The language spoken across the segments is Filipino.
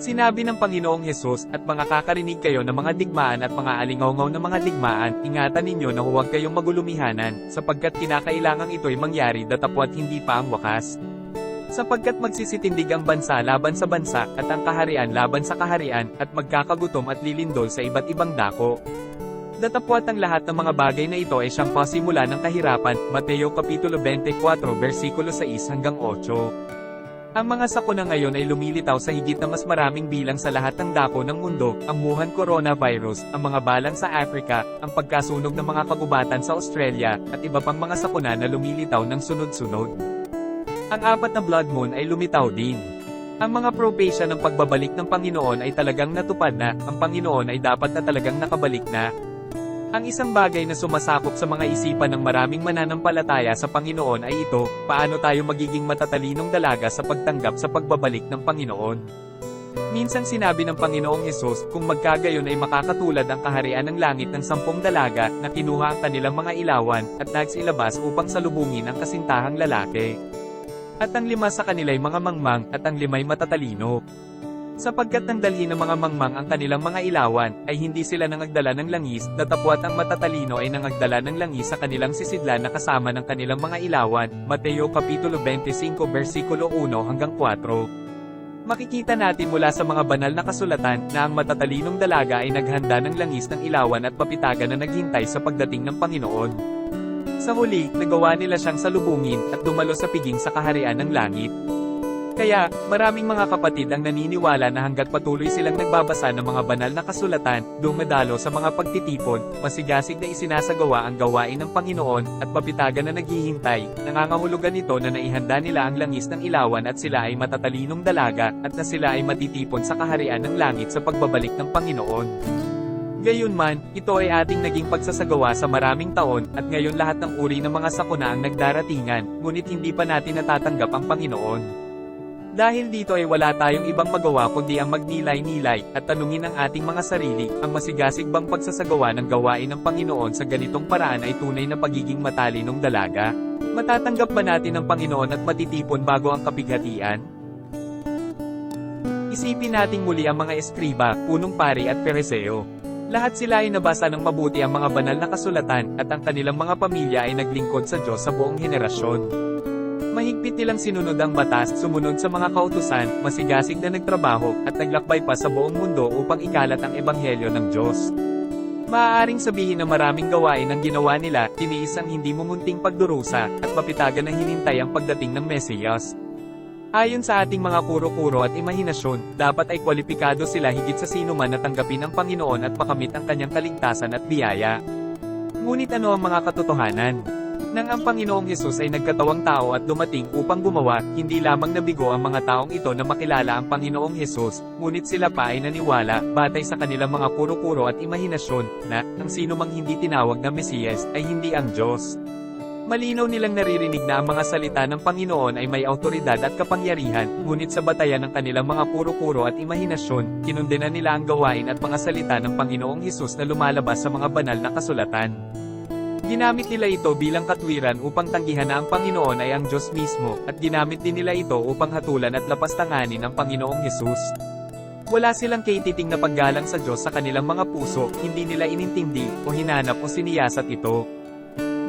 Sinabi ng Panginoong Hesus, at mga kakarinig kayo ng mga digmaan at mga alingaw ng mga digmaan, ingatan ninyo na huwag kayong magulumihanan, sapagkat kinakailangang ito'y mangyari datapwat hindi pa ang wakas. Sapagkat magsisitindig ang bansa laban sa bansa, at ang kaharian laban sa kaharian, at magkakagutom at lilindol sa iba't ibang dako. Datapwat ang lahat ng mga bagay na ito ay siyang pasimula ng kahirapan, Mateo Kapitulo 24 versikulo 6 hanggang 8. Ang mga sakuna ngayon ay lumilitaw sa higit na mas maraming bilang sa lahat ng dako ng mundo, ang Wuhan coronavirus, ang mga balang sa Africa, ang pagkasunog ng mga kagubatan sa Australia, at iba pang mga sakuna na lumilitaw ng sunod-sunod. Ang apat na blood moon ay lumitaw din. Ang mga propesya ng pagbabalik ng Panginoon ay talagang natupad na, ang Panginoon ay dapat na talagang nakabalik na. Ang isang bagay na sumasakop sa mga isipan ng maraming mananampalataya sa Panginoon ay ito, paano tayo magiging matatalinong dalaga sa pagtanggap sa pagbabalik ng Panginoon. Minsan sinabi ng Panginoong Hesus, kung magkagayon ay makakatulad ang kaharian ng langit ng sampung dalaga, na kinuha ang kanilang mga ilawan, at nagsilabas upang salubungin ang kasintahang lalaki. At ang lima sa kanila'y mga mangmang, at ang lima'y matatalino. Sapagkat nang dalhin ng mga mangmang ang kanilang mga ilawan, ay hindi sila nangagdala ng langis, datapwat ang matatalino ay nangagdala ng langis sa kanilang sisidlan na kasama ng kanilang mga ilawan, Mateo Kapitulo 25 versikulo 1 hanggang 4. Makikita natin mula sa mga banal na kasulatan na ang matatalinong dalaga ay naghanda ng langis ng ilawan at papitagan na naghintay sa pagdating ng Panginoon. Sa huli, nagawa nila siyang salubungin at dumalo sa piging sa kaharian ng langit. Kaya, maraming mga kapatid ang naniniwala na hanggat patuloy silang nagbabasa ng mga banal na kasulatan, dumadalo sa mga pagtitipon, masigasig na isinasagawa ang gawain ng Panginoon, at papitagan na naghihintay, nangangahulugan ito na naihanda nila ang langis ng ilawan at sila ay matatalinong dalaga, at na sila ay matitipon sa kaharian ng langit sa pagbabalik ng Panginoon. Gayunman, ito ay ating naging pagsasagawa sa maraming taon, at ngayon lahat ng uri ng mga sakuna ang nagdaratingan, ngunit hindi pa natin natatanggap ang Panginoon. Dahil dito ay wala tayong ibang magawa kundi ang magnilay-nilay, at tanungin ang ating mga sarili, ang masigasig bang pagsasagawa ng gawain ng Panginoon sa ganitong paraan ay tunay na pagiging matalinong dalaga? Matatanggap ba natin ang Panginoon at matitipon bago ang kapighatian? Isipin nating muli ang mga eskriba, punong pari at pereseo. Lahat sila ay nabasa ng mabuti ang mga banal na kasulatan, at ang kanilang mga pamilya ay naglingkod sa Diyos sa buong henerasyon. Mahigpit nilang sinunod ang batas, sumunod sa mga kautusan, masigasig na nagtrabaho, at naglakbay pa sa buong mundo upang ikalat ang ebanghelyo ng Diyos. Maaaring sabihin na maraming gawain ang ginawa nila, tiniis ang hindi mumunting pagdurusa, at mapitagan na hinintay ang pagdating ng Mesiyas. Ayon sa ating mga kuro-kuro at imahinasyon, dapat ay kwalipikado sila higit sa sino man na tanggapin ng Panginoon at makamit ang kanyang kaligtasan at biyaya. Ngunit ano ang mga katotohanan? Nang ang Panginoong Hesus ay nagkatawang tao at dumating upang gumawa, hindi lamang nabigo ang mga taong ito na makilala ang Panginoong Hesus, ngunit sila pa ay naniwala, batay sa kanilang mga kuro-kuro at imahinasyon, na, ang sino mang hindi tinawag na Mesiyas, ay hindi ang Diyos. Malinaw nilang naririnig na ang mga salita ng Panginoon ay may autoridad at kapangyarihan, ngunit sa batayan ng kanilang mga kuro-kuro at imahinasyon, kinundena nila ang gawain at mga salita ng Panginoong Hesus na lumalabas sa mga banal na kasulatan. Ginamit nila ito bilang katwiran upang tanggihan na ang Panginoon ay ang Diyos mismo, at ginamit din nila ito upang hatulan at lapastanganin ang Panginoong Hesus. Wala silang kaititing na paggalang sa Diyos sa kanilang mga puso, hindi nila inintindi, o hinanap o siniyasat ito.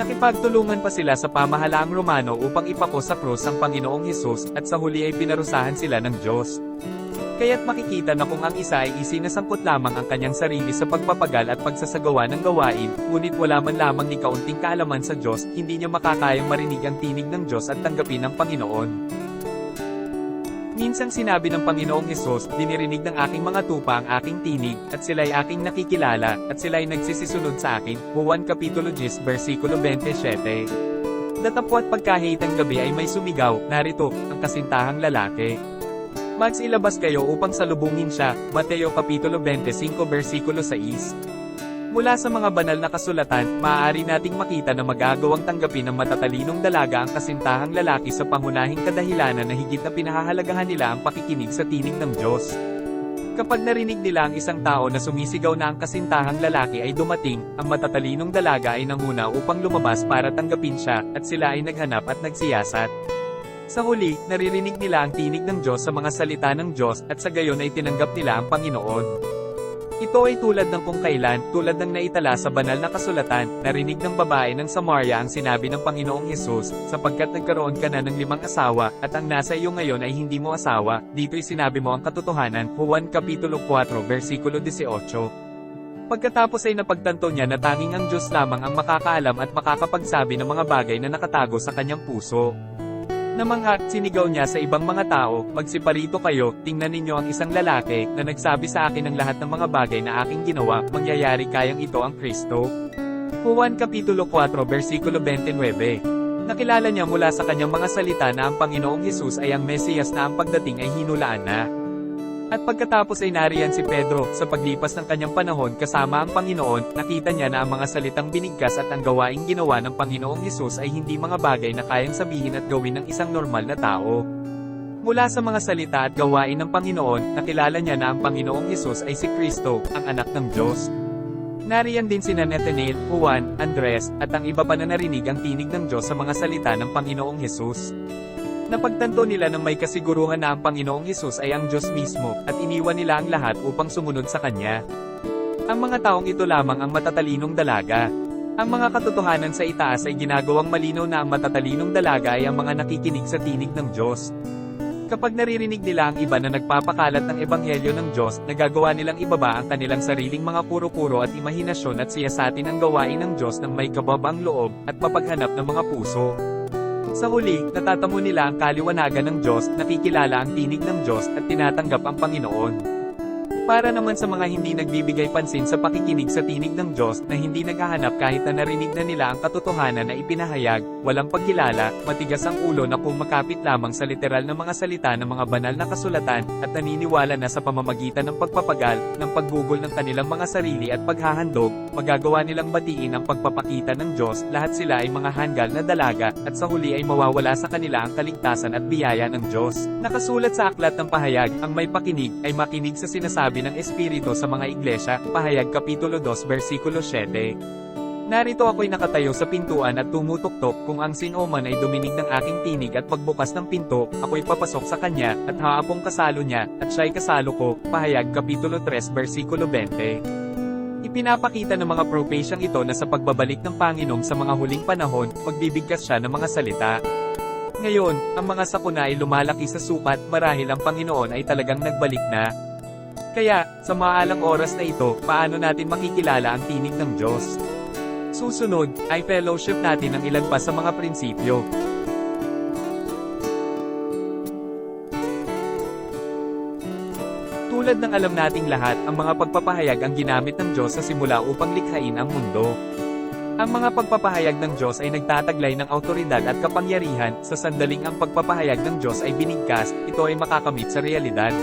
Nakipagtulungan pa sila sa pamahalaang Romano upang ipako sa krus ang Panginoong Hesus, at sa huli ay pinarusahan sila ng Diyos. Kaya't makikita na kung ang isa ay isinasangkot lamang ang kanyang sarili sa pagpapagal at pagsasagawa ng gawain, ngunit wala man lamang ni kaunting kaalaman sa Diyos, hindi niya makakayang marinig ang tinig ng Diyos at tanggapin ng Panginoon. Minsang sinabi ng Panginoong Hesus, dinirinig ng aking mga tupa ang aking tinig, at sila'y aking nakikilala, at sila'y nagsisisunod sa akin. Juan Kapitulo 10 versikulo 27. Datapwat pagkahitang gabi ay may sumigaw, narito, ang kasintahang lalaki. Magsilabas kayo upang salubungin siya, Mateo Kapitulo 25 versikulo 6. Mula sa mga banal na kasulatan, maaari nating makita na magagawang tanggapin ng matatalinong dalaga ang kasintahang lalaki sa pangunahing kadahilanan na higit na pinahahalagahan nila ang pakikinig sa tinig ng Diyos. Kapag narinig nila ang isang tao na sumisigaw na ang kasintahang lalaki ay dumating, ang matatalinong dalaga ay nanguna upang lumabas para tanggapin siya, at sila ay naghanap at nagsiyasat. Sa huli, naririnig nila ang tinig ng Diyos sa mga salita ng Diyos at sa gayon ay tinanggap nila ang Panginoon. Ito ay tulad ng kung kailan, tulad ng naitala sa banal na kasulatan, narinig ng babae ng Samaria ang sinabi ng Panginoong Hesus, sapagkat nagkaroon ka na ng limang asawa, at ang nasa iyo ngayon ay hindi mo asawa, dito'y sinabi mo ang katotohanan, Juan Kapitulo 4 versikulo 18. Pagkatapos ay napagtanto niya na tanging ang Diyos lamang ang makakaalam at makakapagsabi ng mga bagay na nakatago sa kanyang puso. Namangha, sinigaw niya sa ibang mga tao, magsiparito kayo, tingnan ninyo ang isang lalaki, na nagsabi sa akin ng lahat ng mga bagay na aking ginawa, mangyayari kayang ito ang Kristo. Juan Kapitulo 4 versikulo 29. Nakilala niya mula sa kanyang mga salita na ang Panginoong Hesus ay ang Mesiyas na ang pagdating ay hinulaan na. At pagkatapos ay nariyan si Pedro, sa paglipas ng kanyang panahon kasama ang Panginoon, nakita niya na ang mga salitang binigkas at ang gawaing ginawa ng Panginoong Hesus ay hindi mga bagay na kayang sabihin at gawin ng isang normal na tao. Mula sa mga salita at gawain ng Panginoon, nakilala niya na ang Panginoong Hesus ay si Kristo, ang anak ng Diyos. Nariyan din sina Nathanael, Juan, Andres, at ang iba pa na narinig ang tinig ng Diyos sa mga salita ng Panginoong Hesus. Napagtanto nila na may kasiguruhan na ang Panginoong Hesus ay ang Diyos mismo, at iniwan nila ang lahat upang sumunod sa Kanya. Ang mga taong ito lamang ang matatalinong dalaga. Ang mga katotohanan sa itaas ay ginagawang malinaw na ang matatalinong dalaga ay ang mga nakikinig sa tinig ng Diyos. Kapag naririnig nila ang iba na nagpapakalat ng ebanghelyo ng Diyos, nagagawa nilang ibaba ang kanilang sariling mga puro-puro at imahinasyon at siyasatin ang gawain ng Diyos ng may kababang loob, at mapaghanap ng mga puso. Sa huli, natatamo nila ang kaliwanagan ng Diyos, nakikilala ang tinig ng Diyos, at tinatanggap ang Panginoon. Para naman sa mga hindi nagbibigay pansin sa pakikinig sa tinig ng Diyos, na hindi naghahanap kahit na narinig na nila ang katotohanan na ipinahayag, walang pagkilala, matigas ang ulo na pumakapit lamang sa literal na mga salita ng mga banal na kasulatan, at naniniwala na sa pamamagitan ng pagpapagal, ng paggugol ng kanilang mga sarili at paghahandog, magagawa nilang batiin ang pagpapakita ng Diyos, lahat sila ay mga hanggal na dalaga, at sa huli ay mawawala sa kanila ang kaligtasan at biyaya ng Diyos. Nakasulat sa aklat ng pahayag, ang may pakinig, ay makinig sa sinasabi ng Espiritu sa mga iglesia, pahayag Kapitulo 2 versikulo 7. Narito ako'y nakatayo sa pintuan at tumutuktok, kung ang sino man ay duminig ng aking tinig at pagbukas ng pinto, ako'y papasok sa kanya, at haapong kasalo niya, at siya'y kasalo ko, pahayag Kapitulo 3 versikulo 20. Ipinapakita ng mga prophesyang ito na sa pagbabalik ng Panginoon sa mga huling panahon, magbibigkas siya ng mga salita. Ngayon, ang mga sakuna ay lumalaki sa sukat marahil ang Panginoon ay talagang nagbalik na. Kaya, sa maalang oras na ito, paano natin makikilala ang tinig ng Diyos? Susunod, ay fellowship natin ang ilan pa sa mga prinsipyo. Tulad ng alam nating lahat, ang mga pagpapahayag ang ginamit ng Diyos sa simula upang likhain ang mundo. Ang mga pagpapahayag ng Diyos ay nagtataglay ng autoridad at kapangyarihan, sa sandaling ang pagpapahayag ng Diyos ay binigkas, ito ay makakamit sa realidad.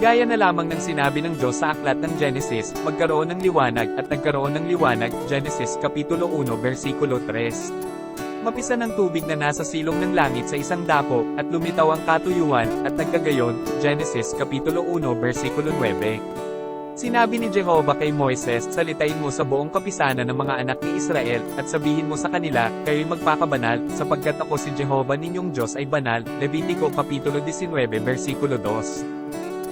Gaya na lamang ng sinabi ng Diyos sa aklat ng Genesis, magkaroon ng liwanag at nagkaroon ng liwanag, Genesis Kapitulo 1 versikulo 3. Mapisa ng tubig na nasa silong ng langit sa isang dako, at lumitaw ang katuyuan, at nagkagayon, Genesis Kapitulo 1 versikulo 9. Sinabi ni Jehovah kay Moises, salitain mo sa buong kapisanan ng mga anak ni Israel, at sabihin mo sa kanila, kayo'y magpakabanal, sapagkat ako si Jehovah ninyong Diyos ay banal, Levitico Kapitulo 19 versikulo 2.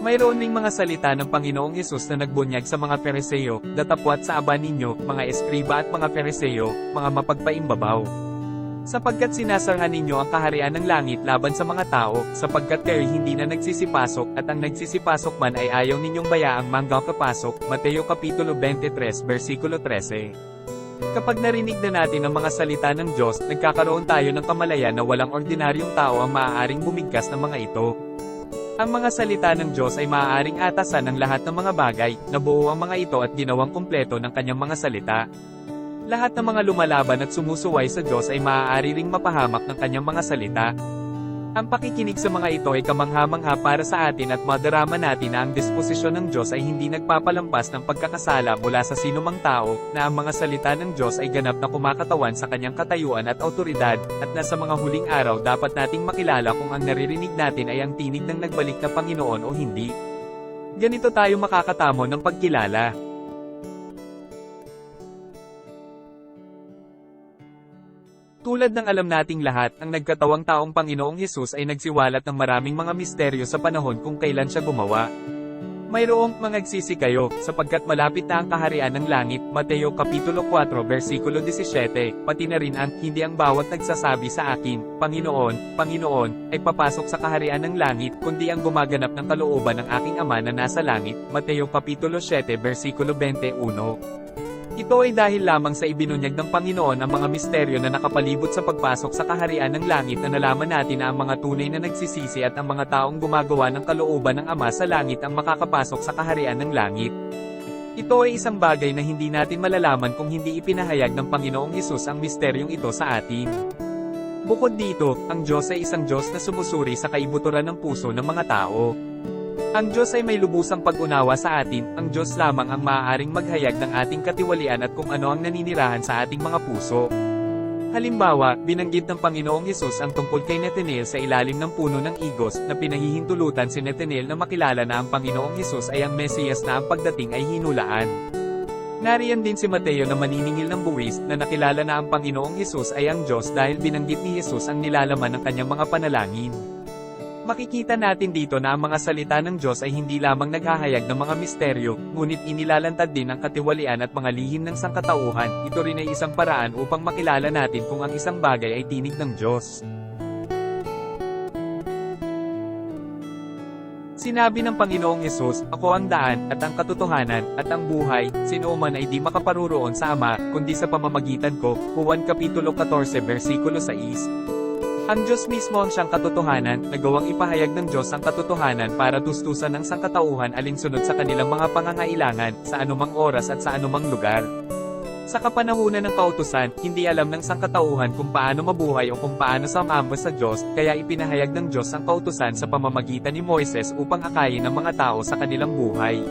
Mayroon ding mga salita ng Panginoong Hesus na nagbunyag sa mga Pereseyo, datapwat sa aba ninyo, mga eskriba at mga Pereseyo, mga mapagpaimbabaw. Sapagkat sinasarhan ninyo ang kaharian ng langit laban sa mga tao, sapagkat kayo hindi na nagsisipasok, at ang nagsisipasok man ay ayaw ninyong bayaang manggaw kapasok, Mateo Kapitulo 23 versikulo 13. Kapag narinig na natin ang mga salita ng Diyos, nagkakaroon tayo ng kamalayan na walang ordinaryong tao ang maaaring bumigkas ng mga ito. Ang mga salita ng Diyos ay maaaring atasan ng lahat ng mga bagay, nabuo ang mga ito at ginawang kumpleto ng kanyang mga salita. Lahat ng mga lumalaban at sumusuway sa Diyos ay maaari ring mapahamak ng kanyang mga salita. Ang pakikinig sa mga ito ay kamangha-mangha para sa atin at madarama natin na ang disposisyon ng Diyos ay hindi nagpapalampas ng pagkakasala mula sa sinumang tao, na ang mga salita ng Diyos ay ganap na kumakatawan sa kanyang katayuan at autoridad, at na sa mga huling araw dapat nating makilala kung ang naririnig natin ay ang tinig ng nagbalik na Panginoon o hindi. Ganito tayo makakatamo ng pagkilala. Tulad ng alam nating lahat, ang nagkatawang taong Panginoong Hesus ay nagsiwalat ng maraming mga misteryo sa panahon kung kailan siya gumawa. Mayroong mangagsisi kayo, sapagkat malapit na ang kaharian ng langit, Mateo Kapitulo 4 versikulo 17, pati na rin ang, hindi ang bawat nagsasabi sa akin, Panginoon, Panginoon, ay papasok sa kaharian ng langit, kundi ang gumaganap ng kalooban ng aking Ama na nasa langit, Mateo Kapitulo 7 versikulo 21. Ito ay dahil lamang sa ibinunyag ng Panginoon ang mga misteryo na nakapalibot sa pagpasok sa kaharian ng langit na nalaman natin na ang mga tunay na nagsisisi at ang mga taong gumagawa ng kalooban ng Ama sa langit ang makakapasok sa kaharian ng langit. Ito ay isang bagay na hindi natin malalaman kung hindi ipinahayag ng Panginoong Hesus ang misteryong ito sa atin. Bukod dito, ang Diyos ay isang Diyos na sumusuri sa kaibuturan ng puso ng mga tao. Ang Diyos ay may lubusang pag-unawa sa atin, ang Diyos lamang ang maaaring maghayag ng ating katiwalian at kung ano ang naninirahan sa ating mga puso. Halimbawa, binanggit ng Panginoong Hesus ang tungkol kay Nathanael sa ilalim ng puno ng igos, na pinahihintulutan si Nathanael na makilala na ang Panginoong Hesus ay ang Mesiyas na ang pagdating ay hinulaan. Nariyan din si Mateo na maniningil ng buwis, na nakilala na ang Panginoong Hesus ay ang Diyos dahil binanggit ni Hesus ang nilalaman ng kanyang mga panalangin. Makikita natin dito na ang mga salita ng Diyos ay hindi lamang naghahayag ng mga misteryo, ngunit inilalantad din ang katiwalian at mga lihim ng sangkatauhan, ito rin ay isang paraan upang makilala natin kung ang isang bagay ay tinig ng Diyos. Sinabi ng Panginoong Yesus, Ako ang daan, at ang katotohanan, at ang buhay, sino man ay di makaparuroon sa Ama, kundi sa pamamagitan ko. Juan Kapitulo 14 versikulo 6. Ang Diyos mismo ang siyang katotohanan, nagawang ipahayag ng Diyos ang katotohanan para tustusan ng sangkatauhan alinsunod sa kanilang mga pangangailangan, sa anumang oras at sa anumang lugar. Sa kapanahunan ng kautusan, hindi alam ng sangkatauhan kung paano mabuhay o kung paano sumamba sa Diyos, kaya ipinahayag ng Diyos ang kautusan sa pamamagitan ni Moises upang akayin ng mga tao sa kanilang buhay.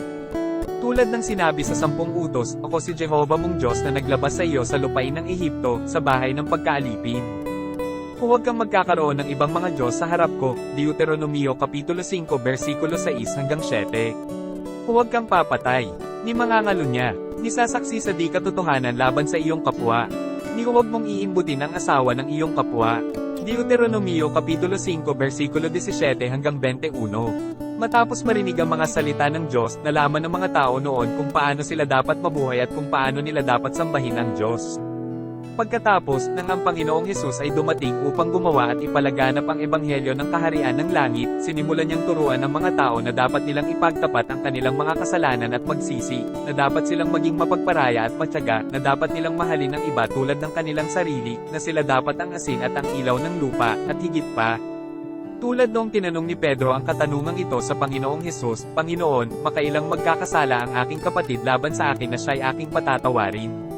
Tulad ng sinabi sa sampung utos, ako si Jehovah mong Diyos na naglabas sa iyo sa lupain ng Ehipto, sa bahay ng pagkaalipin. Huwag kang magkakaroon ng ibang mga Diyos sa harap ko, Deuteronomio Kapitulo 5 versikulo 6 hanggang 7. Huwag kang papatay, ni mangangalo niya, ni sasaksi sa di katotohanan laban sa iyong kapwa, ni huwag mong iimbutin ang asawa ng iyong kapwa. Deuteronomio Kapitulo 5 versikulo 17 hanggang 21. Matapos marinig ang mga salita ng Diyos, nalaman ng mga tao noon kung paano sila dapat mabuhay at kung paano nila dapat sambahin ang Diyos. Pagkatapos, nang ang Panginoong Hesus ay dumating upang gumawa at ipalaganap ang ebanghelyo ng kaharian ng langit, sinimulan niyang turuan ng mga tao na dapat nilang ipagtapat ang kanilang mga kasalanan at magsisi, na dapat silang maging mapagparaya at matyaga, na dapat nilang mahalin ang iba tulad ng kanilang sarili, na sila dapat ang asin at ang ilaw ng lupa, at higit pa, tulad nung tinanong ni Pedro ang katanungang ito sa Panginoong Hesus, Panginoon, makailang magkakasala ang aking kapatid laban sa akin na siya'y aking patatawarin.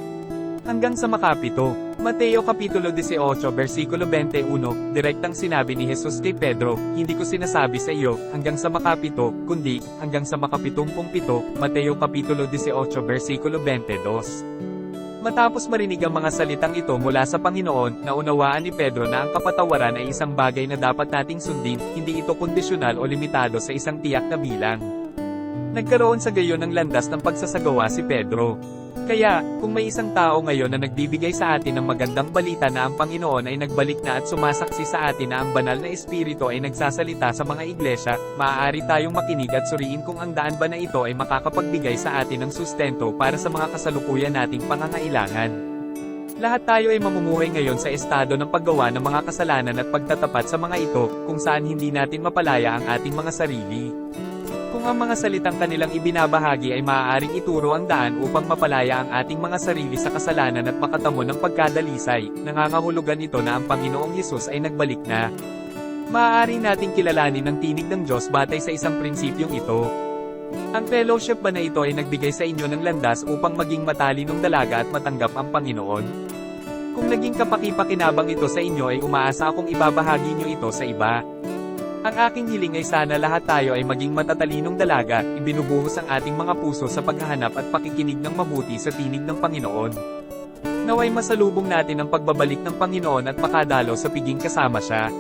Hanggang sa makapito. Mateo Kapitulo 18 versikulo 21, direktang sinabi ni Jesus kay Pedro, Hindi ko sinasabi sa iyo, hanggang sa makapito, kundi, hanggang sa makapitumpong pito, Mateo Kapitulo 18 versikulo 22. Matapos marinig ang mga salitang ito mula sa Panginoon, naunawaan ni Pedro na ang kapatawaran ay isang bagay na dapat nating sundin, hindi ito kondisyonal o limitado sa isang tiyak na bilang. Nagkaroon sa gayon ng landas ng pagsasagawa si Pedro. Kaya, kung may isang tao ngayon na nagbibigay sa atin ng magandang balita na ang Panginoon ay nagbalik na at sumasaksi sa atin na ang banal na espiritu ay nagsasalita sa mga iglesia, maaari tayong makinig at suriin kung ang daan ba na ito ay makakapagbigay sa atin ng sustento para sa mga kasalukuyan nating pangangailangan. Lahat tayo ay mamumuhay ngayon sa estado ng paggawa ng mga kasalanan at pagtatapat sa mga ito, kung saan hindi natin mapalaya ang ating mga sarili. Kung ang mga salitang kanilang ibinabahagi ay maaaring ituro ang daan upang mapalaya ang ating mga sarili sa kasalanan at makatamo ng pagkadalisay, nangangahulugan ito na ang Panginoong Yesus ay nagbalik na. Maaari nating kilalanin ang tinig ng Diyos batay sa isang prinsipyong ito. Ang fellowship ba na ito ay nagbigay sa inyo ng landas upang maging matalinong dalaga at matanggap ang Panginoon? Kung naging kapakipakinabang ito sa inyo ay umaasa akong ibabahagi niyo ito sa iba. Ang aking hiling ay sana lahat tayo ay maging matatalinong dalaga, ibinubuhos ang ating mga puso sa paghahanap at pakikinig ng mabuti sa tinig ng Panginoon. Naway masalubong natin ang pagbabalik ng Panginoon at makadalo sa piging kasama siya.